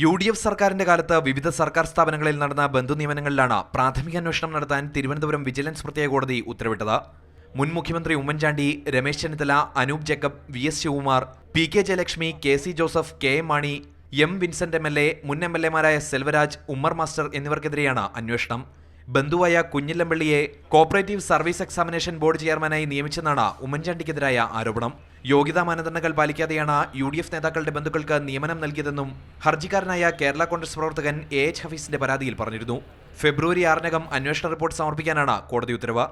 U D F സർക്കാരിന്റെ കാലത്ത് വിവിധ സർക്കാർ സ്ഥാപനങ്ങളിൽ നടന്ന ബന്ധു നിയമനങ്ങളിലാണ് പ്രാഥമിക അന്വേഷണം നടത്താൻ തിരുവനന്തപുരം വിജിലൻസ് പ്രത്യേക കോടതി ഉത്തരവിട്ടത്. മുൻ മുഖ്യമന്ത്രി Oommen Chandy Ramesh Chennithala Anoop Jacob V S Sivakumar P K Jayalakshmi K C Joseph K M Mani M Vincent M L A മുൻ എം എൽ എമാരായ സെൽവരാജ് ഉമ്മർ മാസ്റ്റർ എന്നിവർക്കെതിരെയാണ് അന്വേഷണം. ബന്ധുവായ കുഞ്ഞില്ലംപള്ളിയെ കോപ്പറേറ്റീവ് സർവീസ് എക്സാമിനേഷൻ ബോർഡ് ചെയർമാനായി നിയമിച്ചെന്നാണ് ഉമ്മൻചാണ്ടിക്കെതിരായ ആരോപണം. യോഗ്യതാ മാനദണ്ഡങ്ങൾ പാലിക്കാതെയാണ് യു ഡി എഫ് നേതാക്കളുടെ ബന്ധുക്കൾക്ക് നിയമനം നൽകിയതെന്നും ഹർജിക്കാരനായ കേരള കോൺഗ്രസ് പ്രവർത്തകൻ എ എച്ച് ഹഫീസിന്റെ പരാതിയിൽ പറഞ്ഞിരുന്നു. ഫെബ്രുവരി ആറിനകം അന്വേഷണ റിപ്പോർട്ട് സമർപ്പിക്കാനാണ് കോടതി ഉത്തരവ്.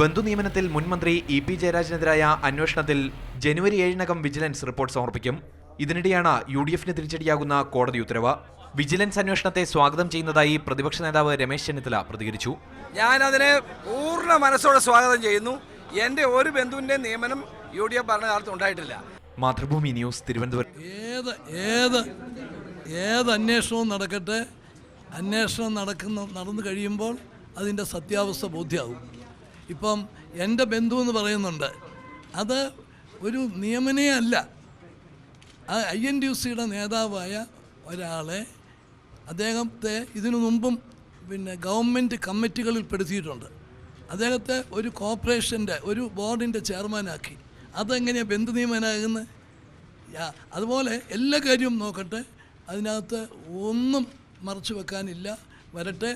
ബന്ധു നിയമനത്തിൽ മുൻമന്ത്രി ഇ പി ജയരാജനെതിരായ അന്വേഷണത്തിൽ ജനുവരി ഏഴിനകം വിജിലൻസ് റിപ്പോർട്ട് സമർപ്പിക്കും. ഇതിനിടെയാണ് യു ഡി എഫിന് തിരിച്ചടിയാകുന്ന കോടതി ഉത്തരവ്. വിജിലൻസ് അന്വേഷണത്തെ സ്വാഗതം ചെയ്യുന്നതായി പ്രതിപക്ഷ നേതാവ് രമേശ് ചെന്നിത്തല പ്രതികരിച്ചു. ഞാൻ അതിനെ പൂർണ മനസ്സോടെ സ്വാഗതം ചെയ്യുന്നു. എന്റെ ഒരു ബന്ധുവിന്റെ നിയമനം യു ഡി എഫ് ഭരണകാലത്ത് ഉണ്ടായിട്ടില്ല. മാതൃഭൂമി ന്യൂസ് തിരുവനന്തപുരം. ഏത് ഏത് ഏത് അന്വേഷണവും നടക്കട്ടെ. അന്വേഷണം നടക്കുന്ന നടന്നു കഴിയുമ്പോൾ അതിന്റെ സത്യാവസ്ഥ ബോധ്യമാകും ഇപ്പം എന്റെ ബന്ധു എന്ന് പറയുന്നുണ്ട്. അത് ഒരു നിയമനേ അല്ല. ആ ഐ എൻ ഡി യു സിയുടെ നേതാവായ ഒരാളെ അദ്ദേഹത്തെ ഇതിനു മുമ്പും പിന്നെ ഗവൺമെന്റ് കമ്മിറ്റികളിൽ പെടുത്തിയിട്ടുണ്ട്. അദ്ദേഹത്തെ ഒരു കോർപ്പറേഷന്റെ ഒരു ബോർഡിന്റെ ചെയർമാനാക്കി അതെങ്ങനെയാണ് ബന്ധു നിയമനാകുന്നത് അതുപോലെ എല്ലാ കാര്യവും നോക്കട്ടെ. അതിനകത്ത് ഒന്നും മറച്ചു വെക്കാനില്ല. വരട്ടെ.